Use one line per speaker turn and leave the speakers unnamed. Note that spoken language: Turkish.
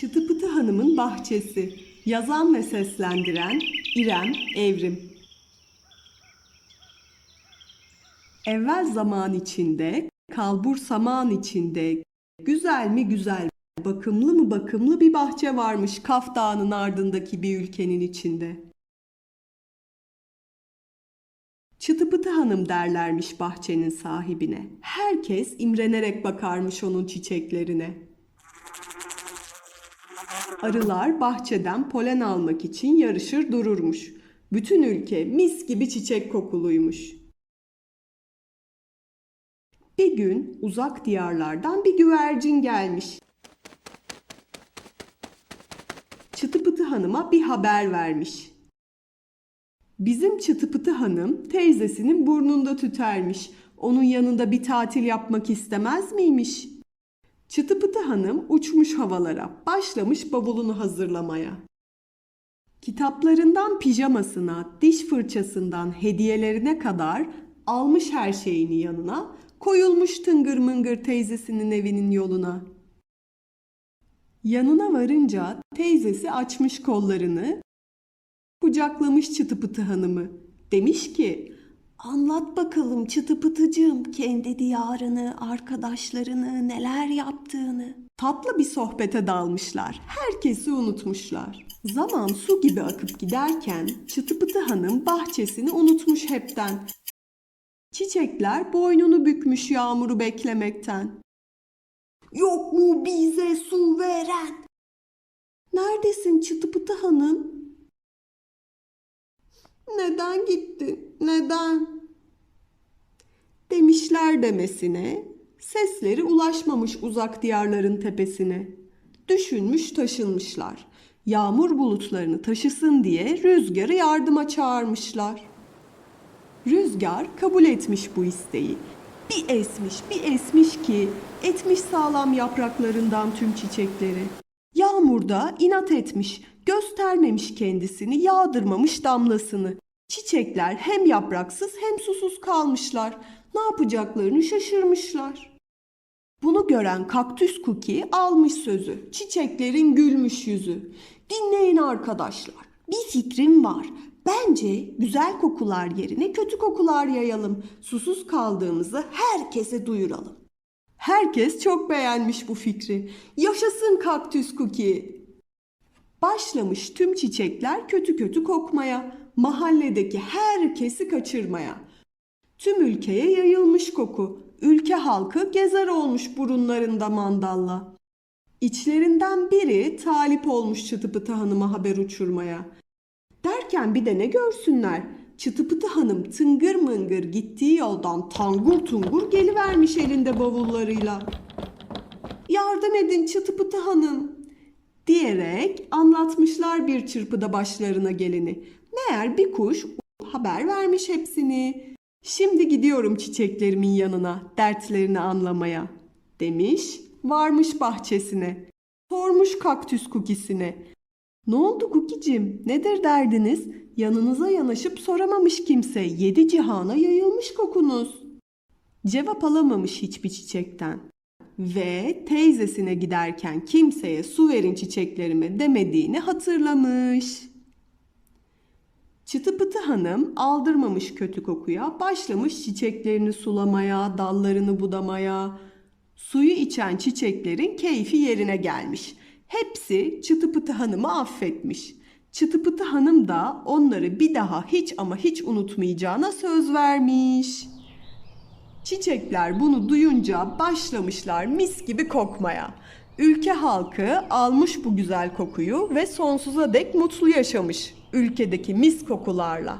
Çıtı Pıtı Hanım'ın Bahçesi Yazan ve seslendiren İrem Evrim Evvel zaman içinde, kalbur saman içinde, güzel mi güzel, bakımlı mı bakımlı bir bahçe varmış Kaf Dağı'nın ardındaki bir ülkenin içinde. Çıtı Pıtı Hanım derlermiş bahçenin sahibine. Herkes imrenerek bakarmış onun çiçeklerine. Arılar bahçeden polen almak için yarışır dururmuş. Bütün ülke mis gibi çiçek kokuluymuş. Bir gün uzak diyarlardan bir güvercin gelmiş. Çıtı Pıtı Hanım'a bir haber vermiş. Bizim Çıtı Pıtı Hanım teyzesinin burnunda tütermiş. Onun yanında bir tatil yapmak istemez miymiş? Çıtı Pıtı Hanım uçmuş havalara, başlamış bavulunu hazırlamaya. Kitaplarından pijamasına, diş fırçasından hediyelerine kadar almış her şeyini yanına, koyulmuş tıngır mıngır teyzesinin evinin yoluna. Yanına varınca teyzesi açmış kollarını, kucaklamış Çıtı Pıtı Hanım'ı. Demiş ki, Anlat bakalım çıtı pıtıcığım kendi diyarını, arkadaşlarını, neler yaptığını. Tatlı bir sohbete dalmışlar. Herkesi unutmuşlar. Zaman su gibi akıp giderken çıtı pıtı hanım bahçesini unutmuş hepten. Çiçekler boynunu bükmüş yağmuru beklemekten. Yok mu bize su veren? Neredesin çıtı pıtı hanım? Neden gittin? Neden? Demişler demesine, sesleri ulaşmamış uzak diyarların tepesine. Düşünmüş taşınmışlar. Yağmur bulutlarını taşısın diye rüzgarı yardıma çağırmışlar. Rüzgar kabul etmiş bu isteği. Bir esmiş, bir esmiş ki etmiş sağlam yapraklarından tüm çiçekleri. Yağmurda inat etmiş, göstermemiş kendisini, yağdırmamış damlasını. Çiçekler hem yapraksız hem susuz kalmışlar. Ne yapacaklarını şaşırmışlar. Bunu gören kaktüs Cookie almış sözü. Çiçeklerin gülmüş yüzü. Dinleyin arkadaşlar. Bir fikrim var. Bence güzel kokular yerine kötü kokular yayalım. Susuz kaldığımızı herkese duyuralım. Herkes çok beğenmiş bu fikri. Yaşasın kaktüs Cookie. Başlamış tüm çiçekler kötü kötü kokmaya, mahalledeki herkesi kaçırmaya. Tüm ülkeye yayılmış koku. Ülke halkı gezer olmuş burunlarında mandalla. İçlerinden biri talip olmuş Çıtıpıtı Hanım'a haber uçurmaya. Derken bir de ne görsünler? Çıtıpıtı Hanım tıngır mıngır gittiği yoldan tangur tungur gelivermiş elinde bavullarıyla. Yardım edin Çıtıpıtı Hanım diyerek anlatmışlar bir çırpıda başlarına geleni. Meğer bir kuş haber vermiş hepsini. Şimdi gidiyorum çiçeklerimin yanına dertlerini anlamaya demiş. Varmış bahçesine. Sormuş kaktüs kukisine. Ne oldu Kukicim? Nedir derdiniz? Yanınıza yanaşıp soramamış kimse. Yedi cihana yayılmış kokunuz. Cevap alamamış hiçbir çiçekten. Ve teyzesine giderken kimseye su verin çiçeklerime demediğini hatırlamış. Çıtı Pıtı Hanım aldırmamış kötü kokuya, başlamış çiçeklerini sulamaya, dallarını budamaya. Suyu içen çiçeklerin keyfi yerine gelmiş. Hepsi Çıtı Pıtı Hanım'ı affetmiş. Çıtı Pıtı Hanım da onları bir daha hiç ama hiç unutmayacağına söz vermiş. Çiçekler bunu duyunca başlamışlar mis gibi kokmaya. Ülke halkı almış bu güzel kokuyu ve sonsuza dek mutlu yaşamış ülkedeki mis kokularla.